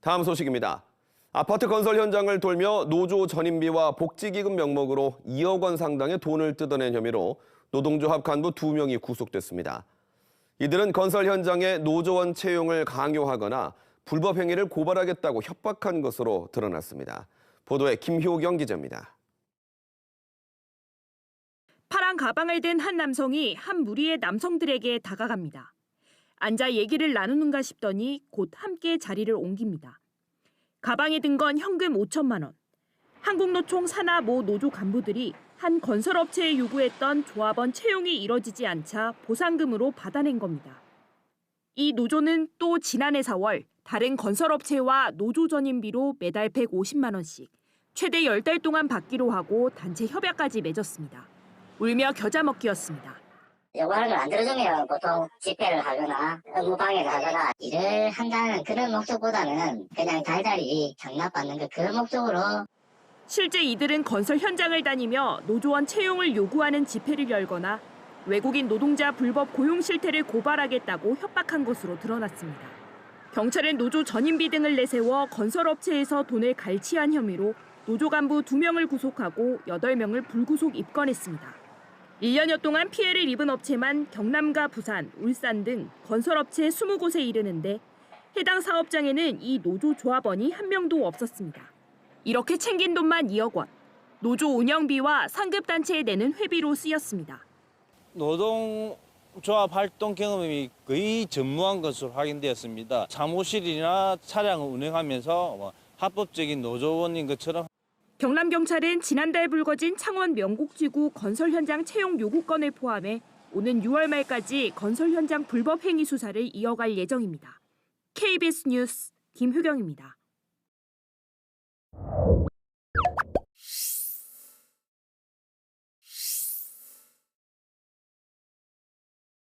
다음 소식입니다. 아파트 건설 현장을 돌며 노조 전임비와 복지기금 명목으로 2억 원 상당의 돈을 뜯어낸 혐의로 노동조합 간부 2명이 구속됐습니다. 이들은 건설 현장에 노조원 채용을 강요하거나 불법 행위를 고발하겠다고 협박한 것으로 드러났습니다. 보도에 김효경 기자입니다. 파란 가방을 든 한 남성이 한 무리의 남성들에게 다가갑니다. 앉아 얘기를 나누는가 싶더니 곧 함께 자리를 옮깁니다. 가방에 든 건 현금 5천만 원. 한국노총 산하 모 노조 간부들이 한 건설업체에 요구했던 조합원 채용이 이뤄지지 않자 보상금으로 받아낸 겁니다. 이 노조는 또 지난해 4월 다른 건설업체와 노조 전임비로 매달 150만 원씩 최대 10달 동안 받기로 하고 단체 협약까지 맺었습니다. 울며 겨자 먹기였습니다. 요구하는 걸 안 들어주면 보통 집회를 하거나 업무 방해를 하거나 일을 한다는 그런 목적보다는 그냥 달달이 경납받는 그, 그 목적으로 실제 이들은 건설 현장을 다니며 노조원 채용을 요구하는 집회를 열거나 외국인 노동자 불법 고용 실태를 고발하겠다고 협박한 것으로 드러났습니다. 경찰은 노조 전임비 등을 내세워 건설업체에서 돈을 갈취한 혐의로 노조 간부 2명을 구속하고 8명을 불구속 입건했습니다. 1년여 동안 피해를 입은 업체만 경남과 부산, 울산 등 건설업체 20곳에 이르는데 해당 사업장에는 이 노조 조합원이 한 명도 없었습니다. 이렇게 챙긴 돈만 2억 원. 노조 운영비와 상급단체에 내는 회비로 쓰였습니다. 노동조합 활동 경험이 거의 전무한 것으로 확인되었습니다. 사무실이나 차량을 운행하면서 뭐 합법적인 노조원인 것처럼 경남경찰은 지난달 불거진 창원 명곡지구 건설 현장 채용 요구 건을 포함해 오는 6월 말까지 건설 현장 불법 행위 수사를 이어갈 예정입니다. KBS 뉴스 김효경입니다.